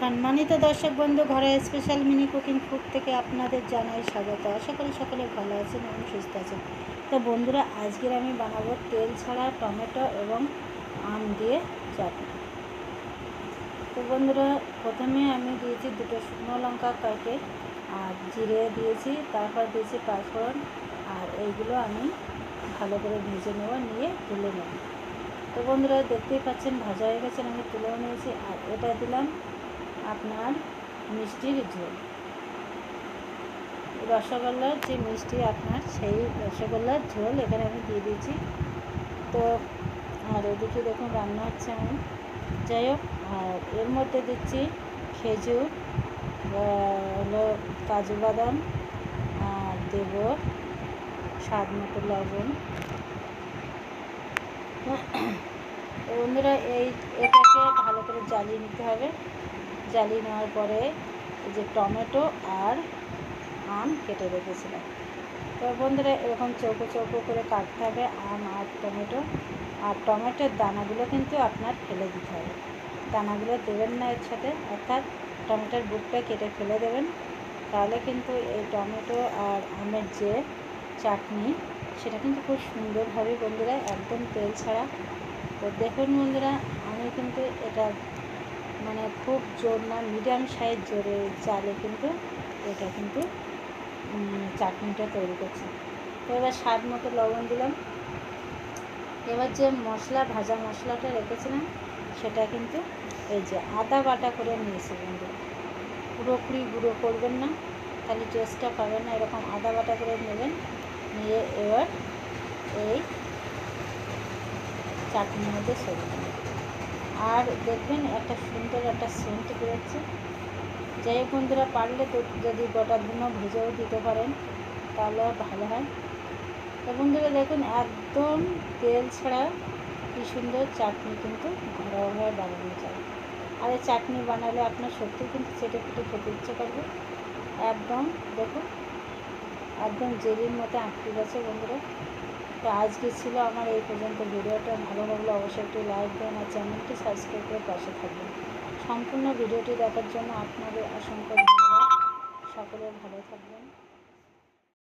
সম্মানিত দর্শক বন্ধু, ঘরে স্পেশাল মিনি কুকিং ফুড থেকে আপনাদের জানাই স্বাগত। আশা করি সকলে ভালো আছেন এবং সুস্থ আছেন। তো বন্ধুরা, আজকের আমি বানাবো তেল ছাড়া টমেটো এবং আম দিয়ে চাটনি। তো বন্ধুরা, প্রথমে আমি দিয়েছি দুটো শুকনো লঙ্কা কাটে, আর জিরে দিয়েছি, তারপর দিয়েছি পাঁচফোড়ন, আর এইগুলো আমি ভালো করে ভেজে নেব, নিয়ে তুলে নেব। তো বন্ধুরা, দেখতেই পাচ্ছেন, ভাজা হয়ে গেছে, আমি তুলেও নিয়েছি, আর এটা দিলাম আপনার মিষ্টির ঝোল। রসগোল্লার যে মিষ্টি আপনার, সেই রসগোল্লার ঝোল এখানে আমি দিয়ে দিয়েছি। তো আর এদিকে দেখুন রান্না হচ্ছে আমি যাই হোক, আর এর মধ্যে দিচ্ছি খেজুর হলো কাজু বাদাম, আর দেব স্বাদ মতো লবণ। বন্ধুরা, এই এটাকে ভালো করে জ্বালিয়ে নিতে হবে। জ্বালিয়ে নেওয়ার পরে যে টমেটো আর আম কেটে রেখেছিলাম। তো বন্ধুরা, এরকম চৌকো চৌকো করে কাটতে হবে আম আর টমেটো। আর টমেটোর দানাগুলো কিন্তু আপনার ফেলে দিতে হবে। দানাগুলো দেবেন না এর সাথে, অর্থাৎ টমেটোর বুকটা কেটে ফেলে দেবেন। তাহলে কিন্তু এই টমেটো আর আমের যে চাটনি, সেটা কিন্তু খুব সুন্দর হবে বন্ধুরা, একদম তেল ছাড়া। তো দেখুন বন্ধুরা, আমি কিন্তু এটা মানে খুব জোর না মিডিয়াম সাইজ জোরে চালে কিন্তু এটা কিন্তু চাটনিটা তৈরি করছি। তো এবার স্বাদ মতো লবণ দিলাম। এবার যে মশলা, ভাজা মশলাটা রেখেছিলাম, সেটা কিন্তু এই যে আদা বাটা করে নিয়েছি বন্ধু। পুরোপুরি গুঁড়ো করবেন না, তাহলে টেস্টটা পাবেন না, এরকম আদা বাটা করে নেবেন, নিয়ে এবার এই চাটনির মধ্যে সরিয়ে দেবেন আর দেখবেন একটা সুন্দর একটা সেন্ট বেরোচ্ছে। যাই হোক বন্ধুরা, পারলে তো যদি গোটা ধুনো ভেজেও দিতে পারেন, তাহলে ভালো হয়। তো বন্ধুরা, দেখুন, একদম তেল ছাড়া কি সুন্দর চাটনি কিন্তু ঘরোয়াভাবে বানানো যায়। আর এই চাটনি বানালে আপনার সত্যি কিন্তু চেটে ফুটে খেতে ইচ্ছে করবে। একদম, দেখুন, একদম জেলির মতো আটকে গেছে বন্ধুরা। তো আজকে ছিল আমার এই পর্যন্ত ভিডিওটা। ভালো লাগলে অবশ্যই একটি লাইক দেন আর চ্যানেলটি সাবস্ক্রাইব করে পাশে থাকবেন। সম্পূর্ণ ভিডিওটি দেখার জন্য আপনাদের অসংখ্য ধন্যবাদ। সকলে ভালো থাকবেন।